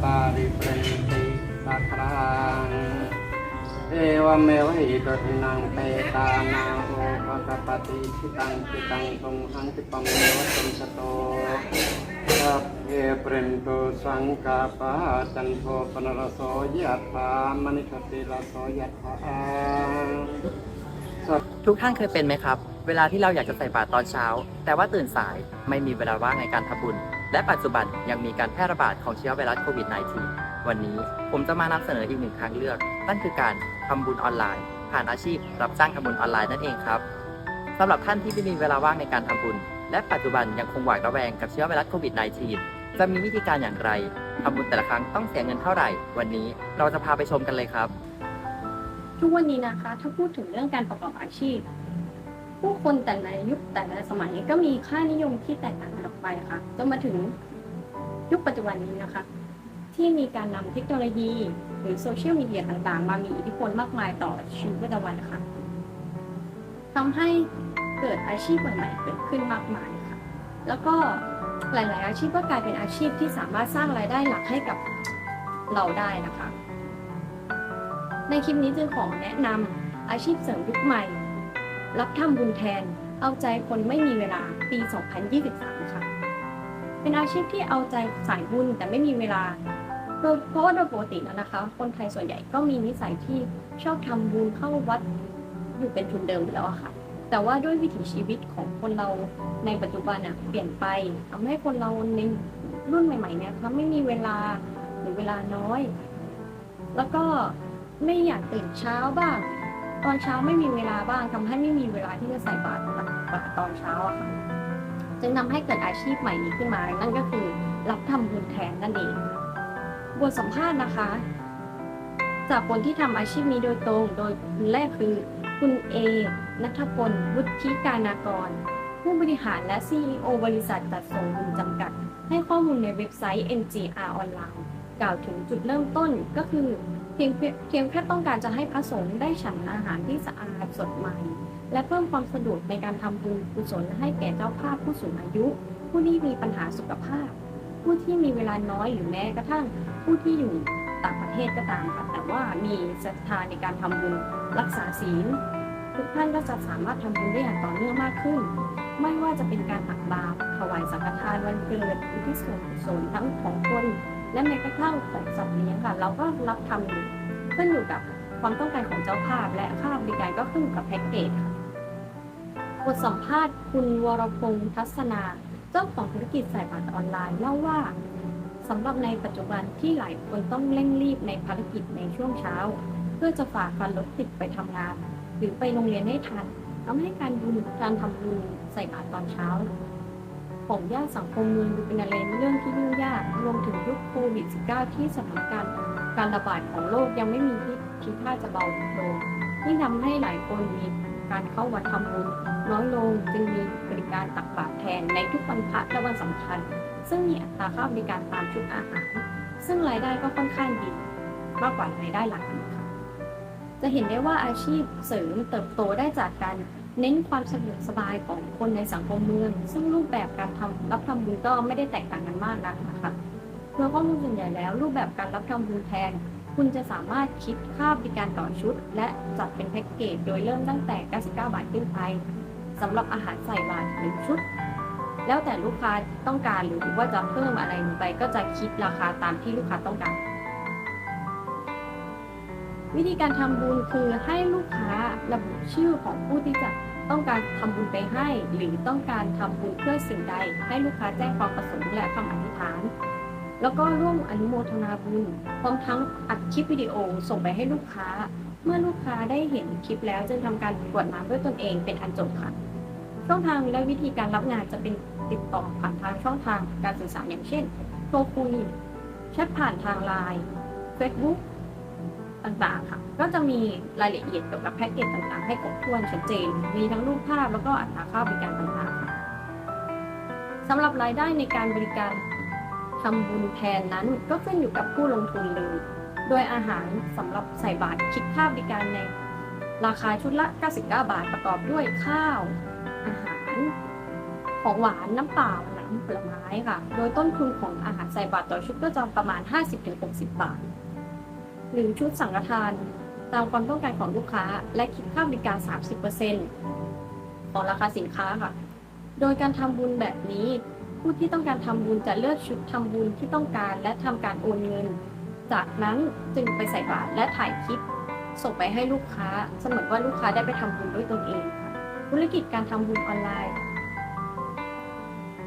เปรติสัครังเอวเมวิตตินัง ติทิตังทิตังตรงหังติปัมเมวะตุสโตสัพเพเปรนโตสังกาปะจันโทปนรโสยะถามณิทติรโสยะถาทุกท่านเคยเป็นไหมครับ เวลาที่เราอยากจะใส่บาตรตอนเช้า แต่ว่าตื่นสายไม่มีเวลาว่างในการทำบุญ และปัจจุบันยังมีการแพร่ระบาดของเชื้อไวรัสโควิด -19 วันนี้ผมจะมานำเสนออีกหนึ่งทางเลือก นั่นคือการทำบุญออนไลน์ ผ่านอาชีพรับจ้างทำบุญออนไลน์นั่นเองครับ สำหรับท่านที่ไม่มีเวลาว่างในการทำบุญ และปัจจุบันยังคงหวาดระแวงกับเชื้อไวรัสโควิด -19 จะมีวิธีการอย่างไรทำบุญแต่ละครั้งต้องเสียเงินเท่าไหร่ วันนี้เราจะพาไปชมกันเลยครับ ทุกวันนี้นะคะ ถ้าพูดถึงเรื่องการประกอบอาชีพ ผู้คนแต่ละยุคแต่ละสมัยก็มีค่านิยมที่แตกต่างกันออกไปค่ะจนมาถึงยุคปัจจุบันนี้นะคะ ที่มีการนำเทคโนโลยี หรือโซเชียลมีเดียต่างๆ มามีอิทธิพลมากมายต่อชีวิตประจำวันค่ะทำให้ เกิดอาชีพใหม่ๆเกิดขึ้นมากมายค่ะ แล้วก็หลายๆ อาชีพก็กลายเป็นอาชีพที่สามารถสร้างรายได้หลักให้กับเราได้นะคะ ในคลิปนี้จึงขอแนะนำอาชีพเสริมยุคใหม่ รับทำบุญแทน เอาใจคนไม่มีเวลาปี 2023ค่ะเป็นอาชีพที่เอาใจสายบุญแต่ไม่มีเวลาโดยเพราะว่าโดยปกติแล้วนะคะ คนไทยส่วนใหญ่ก็มีนิสัยที่ชอบทำบุญเข้าวัดอยู่เป็นทุนเดิมอยู่แล้วค่ะ แต่ว่าด้วยวิถีชีวิตของคนเราในปัจจุบันอะเปลี่ยนไปทำให้คนเราในรุ่นใหม่ๆเนี่ยค่ะไม่มีเวลาหรือเวลาน้อย แล้วก็ไม่อยากตื่นเช้าบ้าง ตอนเช้าไม่มีเวลาบ้างทำให้ไม่มีเวลาที่จะใส่บาตรตักบาตอนเช้าอะค่ะจึงทำให้เกิดอาชีพใหม่นี้ขึ้นมา นั่นก็คือรับทำบุญแทนนั่นเองบทสัมภาษณ์นะคะ จากคนที่ทำอาชีพนี้โดยตรง โดยคนแรกคือคุณเอ นัทพล วุฒิการนากร ผู้บริหารและ CEO บริษัทจัดส่งบุญจำกัด ให้ข้อมูลในเว็บไซต์ NGR ออนไลน์กล่าวถึงจุดเริ่มต้นก็คือเพียงเพียงเพียงแค่ต้องการจะให้พระสงฆ์ได้ฉันอาหารที่สะอาดสดใหม่ และเพิ่มความสะดวกในการทำบุญกุศลให้แก่เจ้าภาพผู้สูงอายุ ผู้ที่มีปัญหาสุขภาพ ผู้ที่มีเวลาน้อยหรือแม้กระทั่ง ผู้ที่อยู่ต่างประเทศก็ตามค่ะแต่ว่ามีศรัทธาในการทำบุญรักษาศีล ทุกท่านก็จะสามารถทำบุญได้อย่างต่อเนื่องมากขึ้น ไม่ว่าจะเป็นการตักบาตรถวายสังฆทานวันเกิดอุทิศส่วนกุศลทั้งของคน และแม้กระทั่งของสัตว์เลี้ยงค่ะ เราก็รับทำอยู่ขึ้นอยู่กับความต้องการของเจ้าภาพ และค่าบริการก็ขึ้นอยู่กับแพ็กเกจค่ะบทสัมภาษณ์คุณวรพงษ์ทัศนา เจ้าของธุรกิจสายบาตรออนไลน์เล่าว่าสำหรับในปัจจุบันที่หลายคนต้องเร่งรีบในภารกิจในช่วงเช้า เพื่อจะฝ่าฟันรถติดไปทำงาน หรือไปโรงเรียนให้ทันทำให้การบุญการทำบุญใส่บาตรตอนเช้าของย่านสังคมเมืองดูเป็นอะไรเรื่องที่ยุ่งยากรวมถึงยุคโควิด -19 ที่สถานการณ์การระบาดของโรคยังไม่มีที่ทีท่าจะเบาลงนี่ทำให้หลายคนมีการเข้าวัดทำบุญน้อยลงจึงมีบริการตักบาตรแทนในทุกวันพระและวันสำคัญ ซึ่งมีอัตราค่าบริการตามชุดอาหาร ซึ่งรายได้ก็ค่อนข้างดี มากกว่ารายได้หลักอีกค่ะ จะเห็นได้ว่าอาชีพเสริมเติบโตได้จากการเน้นความสะดวกสบายของคนในสังคมเมือง ซึ่งรูปแบบการทำรับทำบุญก็ไม่ได้แตกต่างกันมากนักนะคะเพื่อข้อมูลส่วนใหญ่แล้ว รูปแบบการรับทำบุญแทน คุณจะสามารถคิดค่าบริการต่อชุด และจัดเป็นแพ็กเกจโดยเริ่มตั้งแต่ 99 บาทขึ้นไปสำหรับอาหารใส่บาตรหนึ่งชุด แล้วแต่ลูกค้าต้องการหรือว่าจะเพิ่มอะไรไปก็จะคิดราคาตามที่ลูกค้าต้องการ วิธีการทำบุญคือให้ลูกค้าระบุชื่อของผู้ที่จะต้องการทำบุญไปให้ หรือต้องการทำบุญเพื่อสิ่งใด ให้ลูกค้าแจ้งความประสงค์และคำอธิษฐาน แล้วก็ร่วมอนุโมทนาบุญพร้อมทั้งอัดคลิปวิดีโอส่งไปให้ลูกค้า เมื่อลูกค้าได้เห็นคลิปแล้วจึงทำการกวดน้ำด้วยตนเองเป็นอันจบค่ะช่องทางและวิธีการรับงานจะเป็นติดต่อผ่านทางช่องทางการสื่อสารอย่างเช่นโทรคุยแชทผ่านทางไลน์ Facebook ต่างๆค่ะ ก็จะมีรายละเอียดเกี่ยวกับแพ็กเกจต่างๆ ให้ครบถ้วนชัดเจน มีทั้งรูปภาพแล้วก็อัตราค่าบริการต่างๆค่ะสำหรับรายได้ในการบริการทำบุญแทนนั้นก็ขึ้นอยู่กับผู้ลงทุนเลย โดยอาหารสำหรับใส่บาตรคิดค่าบริการในราคาชุดละ 99 บาทประกอบด้วยข้าว อาหาร ของหวานน้ำเปล่าน้ำผลไม้ค่ะ โดยต้นทุนของอาหารใส่บาตรต่อชุดก็จะประมาณ 50-60 บาท หรือชุดสังฆทาน ตามความต้องการของลูกค้า และคิดค่าบริการ 30%ของราคาสินค้าค่ะ โดยการทำบุญแบบนี้ ผู้ที่ต้องการทำบุญจะเลือกชุดทำบุญที่ต้องการและทำการโอนเงิน จากนั้นจึงไปใส่บาตรและถ่ายคลิป ส่งไปให้ลูกค้า เสมือนว่าลูกค้าได้ไปทำบุญด้วยตนเองค่ะธุรกิจการทำบุญออนไลน์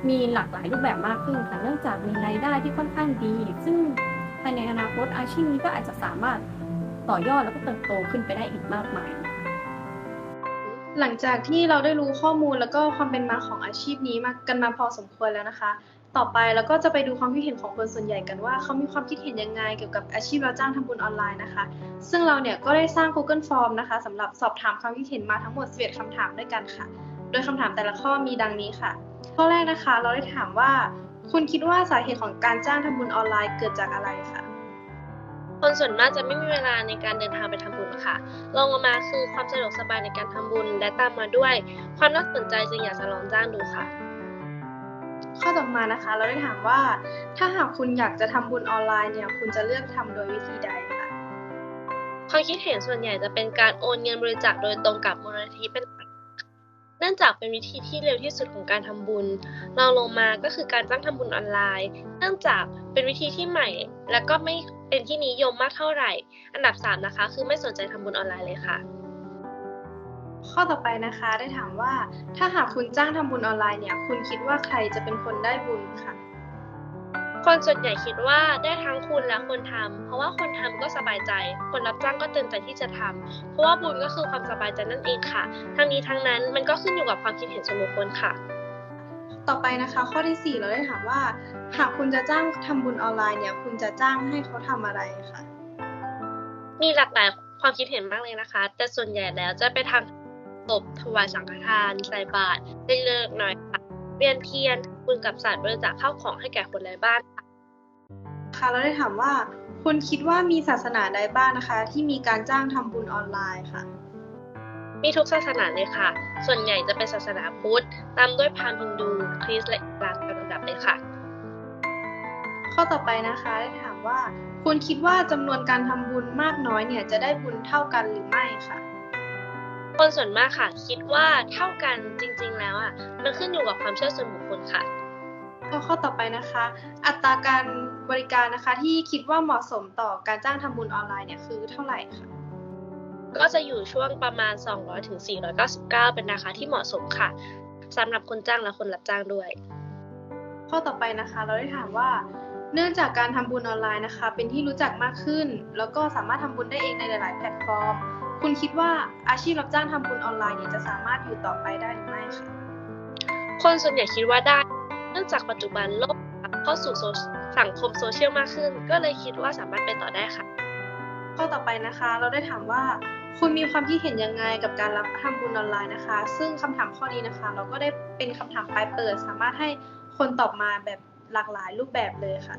มีหลากหลายรูปแบบมากขึ้นค่ะ เนื่องจากมีรายได้ที่ค่อนข้างดี ซึ่ง ภายในอนาคตอาชีพนี้ก็อาจจะสามารถต่อยอดแล้วก็เติบโตขึ้นไปได้อีกมากมาย หลังจากที่เราได้รู้ข้อมูลแล้วก็ความเป็นมาของอาชีพนี้มากันมาพอสมควรแล้วนะคะ ต่อไปเราก็จะไปดูความคิดเห็นของคนส่วนใหญ่กันว่าเขามีความคิดเห็นยังไงเกี่ยวกับอาชีพรับจ้างทำบุญออนไลน์นะคะ ซึ่งเราเนี่ยก็ได้สร้าง Google Form นะคะสำหรับสอบถามความคิดเห็นมาทั้งหมด11คำถามด้วยกันค่ะ โดยคำถามแต่ละข้อมีดังนี้ค่ะ ข้อแรกนะคะ เราได้ถามว่า คุณคิดว่าสาเหตุของการจ้างทำบุญออนไลน์เกิดจากอะไรคะคนส่วนมากจะไม่มีเวลาในการเดินทางไปทำบุญค่ะรองลงมาคือความสะดวกสบายในการทำบุญและตามมาด้วย ความน่าสนใจจึงอยากจะลองจ้างดูค่ะ ข้อต่อมานะคะ เราได้ถามว่า ถ้าหากคุณอยากจะทำบุญออนไลน์เนี่ย คุณจะเลือกทำโดยวิธีใดคะความคิดเห็นส่วนใหญ่จะเป็นการโอนเงินบริจาคโดยตรงกับมูลนิธิเป็นหลักเนื่องจากเป็นวิธีที่เร็วที่สุดของการทำบุญรองลงมาก็คือการจ้างทำบุญออนไลน์ เนื่องจากเป็นวิธีที่ใหม่ และก็ไม่เป็นที่นิยมมากเท่าไหร่ อันดับสามนะคะ คือไม่สนใจทำบุญออนไลน์เลยค่ะ ข้อต่อไปนะคะได้ถามว่า ถ้าหากคุณจ้างทำบุญออนไลน์เนี่ย คุณคิดว่าใครจะเป็นคนได้บุญค่ะ คนส่วนใหญ่คิดว่าได้ทั้งคุณและคนทำเพราะว่าคนทำก็สบายใจ คนรับจ้างก็เต็มใจที่จะทำเพราะว่าบุญก็คือความสบายใจนั่นเองค่ะ ทั้งนี้ทั้งนั้นมันก็ขึ้นอยู่กับความคิดเห็นส่วนบุคคลค่ะ ต่อไปนะคะ ข้อที่ 4 เราได้ถามว่า หากคุณจะจ้างทำบุญออนไลน์เนี่ย คุณจะจ้างให้เขาทำอะไรคะมีหลากหลายความคิดเห็นมากเลยนะคะ แต่ส่วนใหญ่แล้วจะไปทางศพถวายสังฆทานใส่บาตรเล็กๆหน่อยค่ะเวียนเทียนบุญกับสัตว์บริจาคข้าวของให้แก่คนไร้บ้าน ค่ะค่ะเราได้ถามว่าคุณคิดว่ามีศาสนาใดบ้างนะคะ ที่มีการจ้างทำบุญออนไลน์ค่ะ มีทุกศาสนาเลยค่ะ ส่วนใหญ่จะเป็นศาสนาพุทธ ตามด้วยพราหมณ์ฮินดูคริสต์และอิสลามเป็นลำดับเลยค่ะ ข้อต่อไปนะคะได้ถามว่า คุณคิดว่าจำนวนการทำบุญมากน้อยเนี่ยจะได้บุญเท่ากันหรือไม่ค่ะคนส่วนมากค่ะ คิดว่าเท่ากันจริงๆแล้วอะมันขึ้นอยู่กับความเชื่อส่วนบุคคลค่ะก็ข้อต่อไปนะคะ อัตราการ บริการนะคะที่คิดว่าเหมาะสมต่อการจ้างทำบุญออนไลน์เนี่ยคือเท่าไหร่คะก็จะอยู่ช่วงประมาณ 200ถึง499 เป็นราคาที่เหมาะสมค่ะสำหรับคนจ้างและคนรับจ้างด้วย ข้อต่อไปนะคะ เราได้ถามว่า เนื่องจากการทำบุญออนไลน์นะคะ เป็นที่รู้จักมากขึ้น แล้วก็สามารถทำบุญได้เองในหลาย ๆ แพลตฟอร์ม คุณคิดว่าอาชีพรับจ้างทำบุญออนไลน์เนี่ยจะสามารถอยู่ต่อไปได้หรือไม่คะคนส่วนใหญ่คิดว่าได้ เนื่องจากปัจจุบันโลกเข้าสู่โซ สังคมโซเชียลมากขึ้น ก็เลยคิดว่าสามารถไปต่อได้ค่ะข้อต่อไปนะคะ เราได้ถามว่าคุณมีความคิดเห็นยังไงกับการรับทำบุญออนไลน์นะคะ ซึ่งคำถามข้อนี้นะคะ เราก็ได้เป็นคำถามปลายเปิด สามารถให้คนตอบมาแบบหลากหลายรูปแบบเลยค่ะ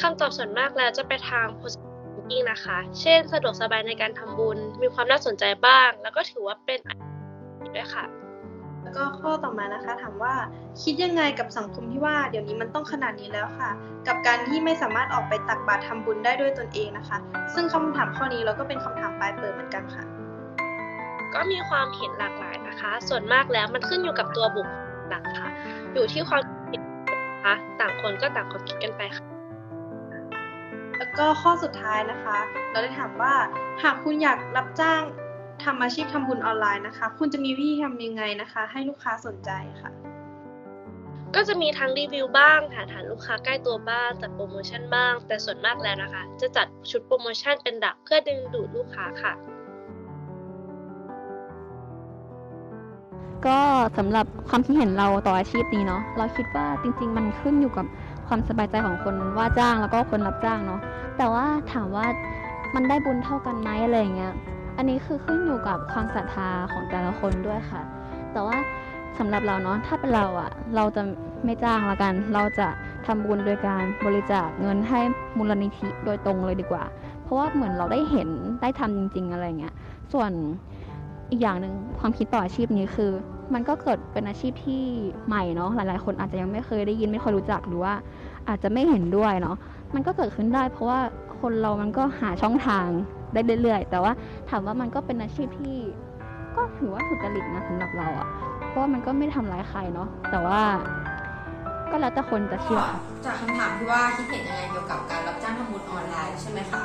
คำตอบส่วนมากแล้วจะไปทาง positive thinking นะคะ เช่น สะดวกสบายในการทำบุญ มีความน่าสนใจบ้าง แล้วก็ถือว่าเป็นอาชีพด้วยค่ะ แล้วก็ข้อต่อมานะคะ ถามว่าคิดยังไงกับสังคมที่ว่าเดี๋ยวนี้มันต้องขนาดนี้แล้วค่ะ กับการที่ไม่สามารถออกไปตักบาตรทำบุญได้ด้วยตนเองนะคะ ซึ่งคำถามข้อนี้เราก็เป็นคำถามปลายเปิดเหมือนกันค่ะ ก็มีความเห็นหลากหลายนะคะ ส่วนมากแล้วมันขึ้นอยู่กับตัวบุคคลหลักค่ะอยู่ที่ความคิดนะคะต่างคนก็ต่างความคิดกันไปค่ะแล้วก็ข้อสุดท้ายนะคะ เราได้ถามว่าหากคุณอยากรับจ้าง ทำอาชีพทำบุญออนไลน์นะคะ คุณจะมีวิธีทำยังไงนะคะ ให้ลูกค้าสนใจค่ะ ก็จะมีทั้งรีวิวบ้างหาฐานลูกค้าใกล้ตัวบ้างจัดโปรโมชั่นบ้าง แต่ส่วนมากแล้วนะคะ จะจัดชุดโปรโมชั่นเป็นหลักเพื่อดึงดูดลูกค้าค่ะ ก็สำหรับความคิดเห็นเราต่ออาชีพนี้เนาะเราคิดว่าจริง ๆ มันขึ้นอยู่กับความสบายใจของคนว่าจ้างแล้วก็คนรับจ้างเนาะแต่ว่าถามว่ามันได้บุญเท่ากันไหมอะไรอย่างเงี้ย อันนี้คือขึ้นอยู่กับความศรัทธาของแต่ละคนด้วยค่ะ แต่ว่าสำหรับเราเนาะถ้าเป็นเราอะเราจะไม่จ้างละกัน เราจะทำบุญโดยการบริจาคเงินให้มูลนิธิโดยตรงเลยดีกว่า เพราะว่าเหมือนเราได้เห็นได้ทำจริง ๆ อะไรเงี้ยส่วนอีกอย่างหนึ่งความคิดต่ออาชีพนี้คือ มันก็เกิดเป็นอาชีพที่ใหม่เนาะหลายๆ คนอาจจะยังไม่เคยได้ยินไม่เคยรู้จักหรือว่า อาจจะไม่เห็นด้วยเนาะมันก็เกิดขึ้นได้ เพราะว่าคนเรามันก็หาช่องทาง ได้เรื่อยๆ แต่ว่าถามว่ามันก็เป็นอาชีพที่ ก็ถือว่าสุจริตนะสำหรับเราอะเพราะว่ามันก็ไม่ทำร้ายใครเนาะ แต่ว่า ก็แล้วแต่คนจะเชื่อจากคำถามที่ว่าคิดเห็นยังไงเกี่ยวกับการรับจ้างทำบุญออนไลน์ใช่ไหมคะ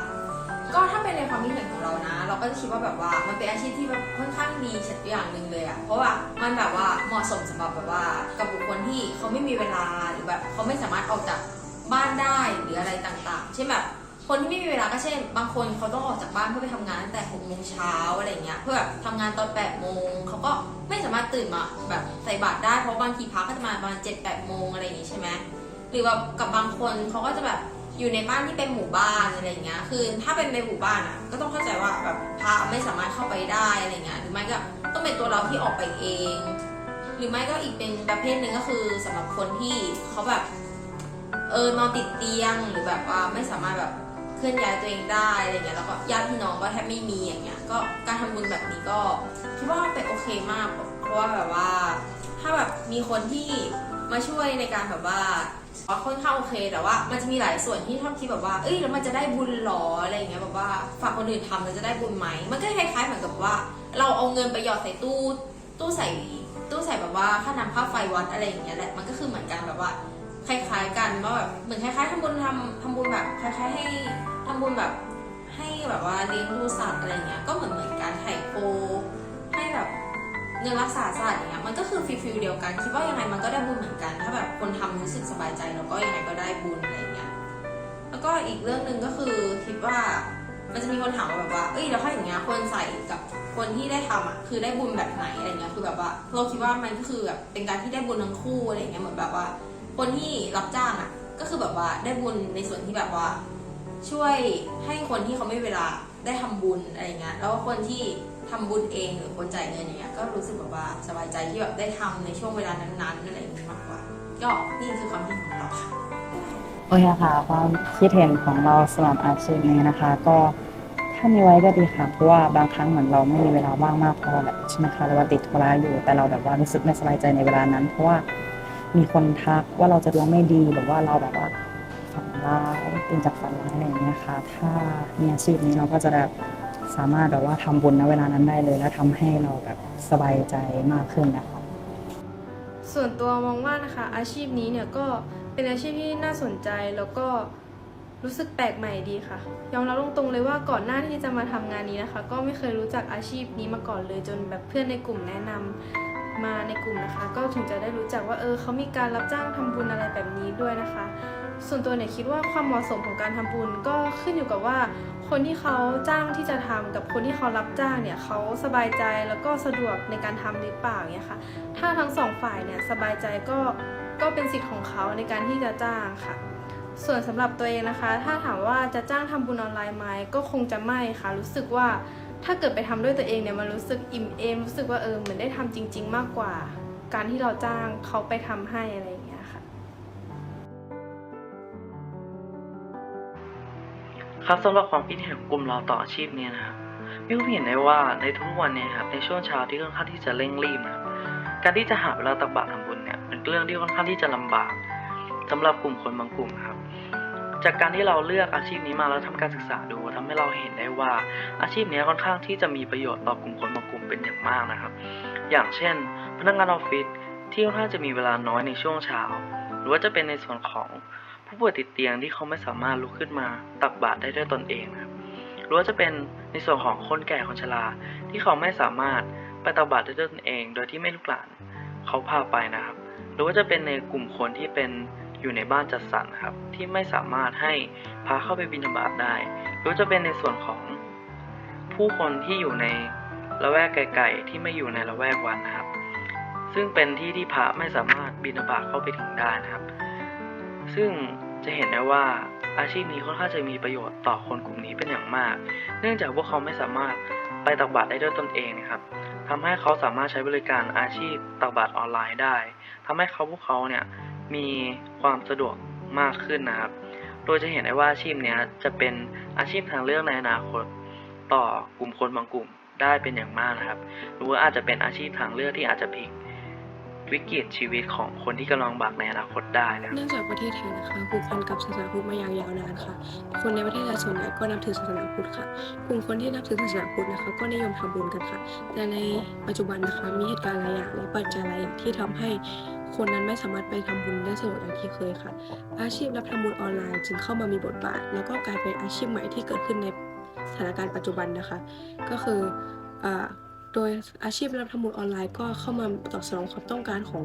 ก็ถ้าเป็นในความคิดเห็นของเรานะ เราก็จะคิดว่าแบบว่ามันเป็นอาชีพที่แบบค่อนข้างดีชัดอย่างหนึ่งเลยอะเพราะว่ามันแบบว่าเหมาะสมสำหรับแบบว่ากับบุคคลที่เขาไม่มีเวลาหรือแบบเขาไม่สามารถออกจากบ้านได้หรืออะไรต่างๆ เช่นแบบ คนที่ไม่มีเวลาก็เช่น บางคนเขาต้องออกจากบ้านเพื่อไปทำงานตั้งแต่หกโมงเช้าอะไรเงี้ยเพื่อแบบทำงานตอนแปดโมงเขาก็ไม่สามารถตื่นมาแบบใส่บาตรได้เพราะบางทีพักก็จะมาประมาณเจ็ดแปดโมงอะไรอย่างงี้ใช่ไหมหรือแบบกับบางคนเขาก็จะแบบอยู่ในบ้านที่เป็นหมู่บ้านอะไรเงี้ยคือถ้าเป็นในหมู่บ้านอะก็ต้องเข้าใจว่าแบบพระไม่สามารถเข้าไปได้อะไรเงี้ยหรือไม่ก็ต้องเป็นตัวเราที่ออกไปเอง หรือไม่ก็อีกเป็นประเภทหนึ่งก็คือสำหรับคนที่เขาแบบเออนอนติดเตียงหรือแบบว่าไม่สามารถแบบ ลื่อนย้ายตัวเองได้อะไรเงี้ยแล้วก็ญาติพี่น้องก็แทบไม่มีอย่างเงี้ยก็การทำบุญแบบนี้ก็คิดว่าเป็นโอเคมาก เพราะว่าแบบว่า ถ้าแบบมีคนที่มาช่วยในการแบบว่าว่าค่อนข้างโอเคแต่ว่ามันจะมีหลายส่วนที่ชอบคิดแบบว่าเอ้ยแล้วมันจะได้บุญหรออะไรอย่างเงี้ยแบบว่าฝากคนอื่นทำแล้วจะได้บุญไหมมันก็คล้ายๆเหมือนกับว่า เราเอาเงินไปหยอดใส่ตู้ตู้ใส่ตู้ใส่แบบว่าค่าน้ำค่าไฟวัดอะไรอย่างเงี้ยแหละมันก็คือเหมือนกันแบบว่าคล้ายๆกันว่าแบบเหมือนคล้ายๆทำบุญทำทำบุญแบบคล้ายๆให้ ทำบุญแบบให้แบบว่าเลี้ยงดูสัตว์อะไรเงี้ยก็เหมือนเหมือนการไถ่โคให้แบบเงินรักษาศาสตร์อย่างเงี้ยมันก็คือฟิลฟิลเดียวกันคิดว่ายังไงมันก็ได้บุญเหมือนกัน ถ้าแบบคนทำรู้สึกสบายใจแล้วก็ยังไงก็ได้บุญอะไรเงี้ยแล้วก็อีกเรื่องหนึ่งก็คือคิดว่ามันจะมีคนถามว่าแบบว่าเอ้ยแล้วถ้าอย่างเงี้ยคนใส่กับคนที่ได้ทำอะคือได้บุญแบบไหนอะไรเงี้ยคือแบบว่าเราคิดว่ามันก็คือแบบเป็นการที่ได้บุญทั้งคู่อะไรเงี้ยเหมือนแบบว่า คนที่รับจ้างอะก็คือแบบว่าได้บุญในส่วนที่แบบว่า ช่วยให้คนที่เขาไม่เวลาได้ทำบุญอะไรเงี้ย แล้วก็คนที่ทำบุญเองหรือคนจ่ายเงินอย่างเงี้ย ก็รู้สึกแบบว่าสบายใจที่แบบได้ทำในช่วงเวลานั้นๆอะไรอย่างงี้มากกว่า ก็นี่คือความคิดของเราค่ะ โอเคค่ะความคิดเห็นของเราสำหรับอาชีพนี้นะคะ ก็ถ้ามีไว้ก็ดีค่ะ เพราะว่าบางครั้งเหมือนเราไม่มีเวลาว่างมากพอแหละใช่ไหมคะหรือว่าติดธุระอยู่ แต่เราแบบว่ารู้สึกไม่สบายใจในเวลานั้น เพราะว่ามีคนทักว่าเราจะดวงไม่ดีหรือว่าเราแบบว่าฝันร้ายเป็นจากฝันร้าย อะไรอย่างเงี้ยค่ะ ถ้ามีอาชีพนี้เราก็จะแบบสามารถแบบว่าทำบุญในเวลานั้นได้เลย แล้วทำให้เราแบบสบายใจมากขึ้นนะคะ ส่วนตัวมองว่านะคะอาชีพนี้เนี่ยก็เป็นอาชีพที่น่าสนใจแล้วก็รู้สึกแปลกใหม่ดีค่ะยอมรับตรงๆเลยว่าก่อนหน้าที่จะมาทำงานนี้นะคะ ก็ไม่เคยรู้จักอาชีพนี้มาก่อนเลยจนแบบเพื่อนในกลุ่มแนะนำมาในกลุ่มนะคะ ก็ถึงจะได้รู้จักว่าเออเขามีการรับจ้างทำบุญอะไรแบบนี้ด้วยนะคะ ส่วนตัวเนี่ยคิดว่าความเหมาะสมของการทำบุญก็ขึ้นอยู่กับว่า คนที่เขาจ้างที่จะทำกับคนที่เขารับจ้างเนี่ยเขาสบายใจแล้วก็สะดวกในการทำหรือเปล่าเนี่ยค่ะ ถ้าทั้งสองฝ่ายเนี่ยสบายใจก็ก็เป็นสิทธิ์ของเขาในการที่จะจ้างค่ะ ส่วนสำหรับตัวเองนะคะ ถ้าถามว่าจะจ้างทำบุญออนไลน์ไหมก็คงจะไม่ค่ะ รู้สึกว่าถ้าเกิดไปทำด้วยตัวเองเนี่ยมันรู้สึกอิ่มเอมรู้สึกว่าเออเหมือนได้ทำจริง ๆ มากกว่า การที่เราจ้างเขาไปทำให้อะไร ครับสำหรับความคิดเห็นของกลุ่มเราต่ออาชีพนี้นะครับพี่ก็เห็นได้ว่าในทุกวันเนี่ยครับในช่วงเช้าที่ค่อนข้างที่จะเร่งรีบนะครับการที่จะหาเวลาตักบาตรทำบุญเนี่ยเป็นเรื่องที่ค่อนข้างที่จะลำบากสำหรับกลุ่มคนบางกลุ่มครับ จากการที่เราเลือกอาชีพนี้มาแล้วทำการศึกษาดูทำให้เราเห็นได้ว่าอาชีพนี้ค่อนข้างที่จะมีประโยชน์ต่อกลุ่มคนบางกลุ่มเป็นอย่างมากนะครับ อย่างเช่น พนักงานออฟฟิศที่ค่อนข้างจะมีเวลาน้อยในช่วงเช้า หรือว่าจะเป็นในส่วนของ ผู้ป่วยติดเตียงที่เขาไม่สามารถลุกขึ้นมาตักบาตรได้ด้วยตนเองนะครับหรือว่าจะเป็นในส่วนของคนแก่คนชรา ที่เขาไม่สามารถไปตักบาตรได้ด้วยตนเอง โดยที่ไม่ลูกหลานเขาพาไปนะครับ หรือว่าจะเป็นในกลุ่มคนที่เป็นอยู่ในบ้านจัดสรรครับ ที่ไม่สามารถให้พาเข้าไปบิณฑบาตได้ หรือว่าจะเป็นในส่วนของผู้คนที่อยู่ในละแวกไกลๆที่ไม่อยู่ในละแวกวัดนะครับ ซึ่งเป็นที่ที่พระไม่สามารถบิณฑบาตเข้าไปถึงได้นะครับ ซึ่งจะเห็นได้ว่าอาชีพนี้ค่อนข้างจะมีประโยชน์ต่อคนกลุ่มนี้เป็นอย่างมาก เนื่องจากพวกเขาไม่สามารถไปตักบาตรได้ด้วยตนเองนะครับทำให้เขาสามารถใช้บริการอาชีพตักบาตรออนไลน์ได้ทำให้เขาพวกเขาเนี่ยมีความสะดวกมากขึ้นนะครับ โดยจะเห็นได้ว่าอาชีพนี้จะเป็นอาชีพทางเลือกในอนาคต ต่อกลุ่มคนบางกลุ่มได้เป็นอย่างมากนะครับ หรือว่าอาจจะเป็นอาชีพทางเลือกที่อาจจะพลิก วิกฤตชีวิตของคนที่กำลังบากในอนาคตได้นะเนื่องจากประเทศไทยนะคะผูกพันกับศาสนาพุทธมาอย่างยาวนานค่ะ คนในประเทศไทยส่วนใหญ่ก็นับถือศาสนาพุทธค่ะกลุ่มคนที่นับถือศาสนาพุทธนะคะ ก็นิยมทำบุญกันค่ะ แต่ในปัจจุบันนะคะมีเหตุการณ์หลายอย่างและปัจจัยหลายอย่างที่ทำให้คนนั้นไม่สามารถไปทำบุญได้สะดวกอย่างที่เคยค่ะ อาชีพรับทำบุญออนไลน์จึงเข้ามามีบทบาท แล้วก็กลายเป็นอาชีพใหม่ที่เกิดขึ้นในสถานการณ์ปัจจุบันนะคะ ก็คืออ่า โดยอาชีพรับทำบุญออนไลน์ก็เข้ามาตอบสนองความต้องการของ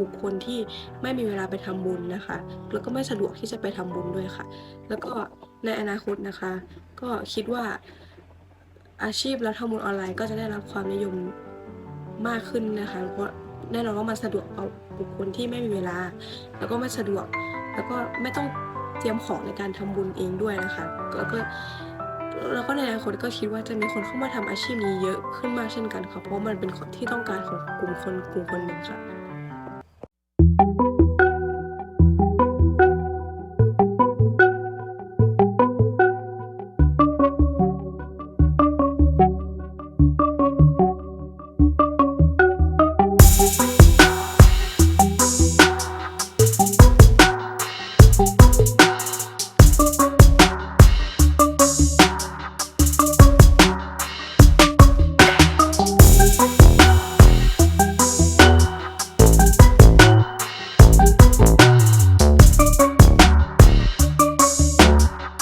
บุคคลที่ไม่มีเวลาไปทำบุญนะคะ แล้วก็ไม่สะดวกที่จะไปทำบุญด้วยค่ะ แล้วก็ในอนาคตนะคะ ก็คิดว่าอาชีพรับทำบุญออนไลน์ก็จะได้รับความนิยมมากขึ้นนะคะ เพราะแน่นอนว่ามันสะดวกต่อบุคคลที่ไม่มีเวลา แล้วก็ไม่สะดวก แล้วก็ไม่ต้องเตรียมของในการทำบุญเองด้วยนะคะแล้วก็ แล้วก็ในอนาคตก็คิดว่าจะมีคนเข้ามาทำอาชีพนี้เยอะขึ้นมากเช่นกันค่ะเพราะมันเป็นที่ต้องการของกลุ่มคนกลุ่มคนหนึ่งค่ะ